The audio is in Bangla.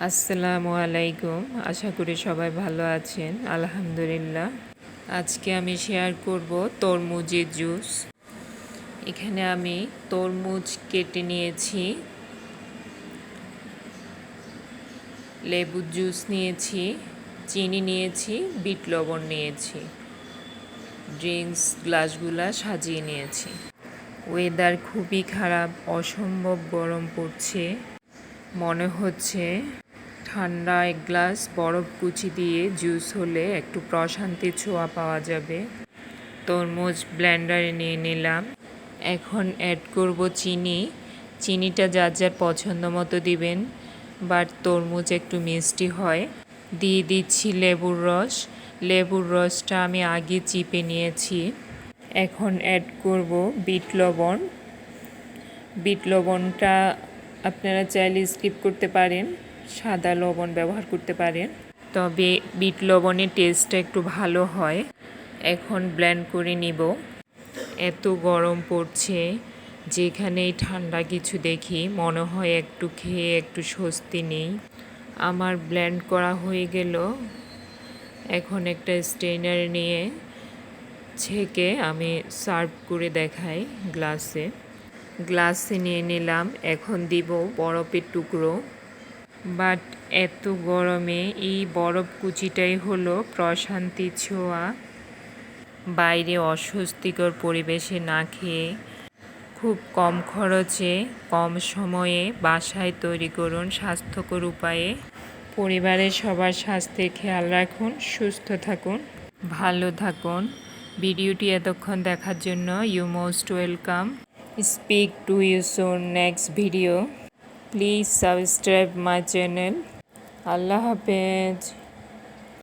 আসসালামু আলাইকুম। আশা করি সবাই ভালো আছেন। আলহামদুলিল্লাহ। আজকে আমি শেয়ার করব তরমুজের জুস। এখানে আমি তরমুজ কেটে নিয়েছি। লেবুর জুস নিয়েছি, চিনি নিয়েছি, বিট লবণ নিয়েছি। ড্রিঙ্কস গ্লাসগুলা সাজিয়ে নিয়েছি। ওয়েদার খুবই খারাপ, অসম্ভব গরম পড়ছে। মনে হচ্ছে ঠান্ডা এক গ্লাস বরফ কুচি দিয়ে জুস হলে একটু প্রশান্তি ছোঁয়া পাওয়া যাবে। তরমুজ ব্লেন্ডারে নিয়ে নিলাম। এখন অ্যাড করব চিনি। চিনিটা যার যার পছন্দ মতো দিবেন বাট তরমুজ একটু মিষ্টি হয়। দিয়ে দিচ্ছি লেবুর রস। লেবুর রসটা আমি আগে চিপে নিয়েছি। এখন অ্যাড করব বিট লবণ। বিট লবণটা আপনারা চাইলে স্কিপ করতে পারেন। সাদা লবণ ব্যবহার করতে পারেন। তবে বিট লবণের টেস্টটা একটু ভালো হয়। এখন ব্ল্যান্ড করে নিব। এত গরম পড়ছে, যেখানেই ঠান্ডা কিছু দেখি, মনে হয় একটু খেয়ে একটু স্বস্তি নেই। আমার ব্ল্যান্ড করা হয়ে গেল। এখন একটা স্টেইনার নিয়ে ছেঁকে আমি সার্ভ করে দেখাই গ্লাসে। গ্লাসে নিয়ে নিলাম, এখন দিব বরফের টুকরো। বাট এত গরমে এই বরফ কুচিটাই হলো প্রশান্তি ছোঁয়া। বাইরে অস্বস্তিকর পরিবেশে না খেয়ে খুব কম খরচে, কম সময়ে বাসায় তৈরি করুন স্বাস্থ্যকর উপায়ে। পরিবারের সবার স্বাস্থ্যের খেয়াল রাখুন, সুস্থ থাকুন, ভালো থাকুন। ভিডিওটি এতক্ষণ দেখার জন্য you most welcome. Speak to you Soar next video. Please subscribe my channel আল্লাহ হাফেজ।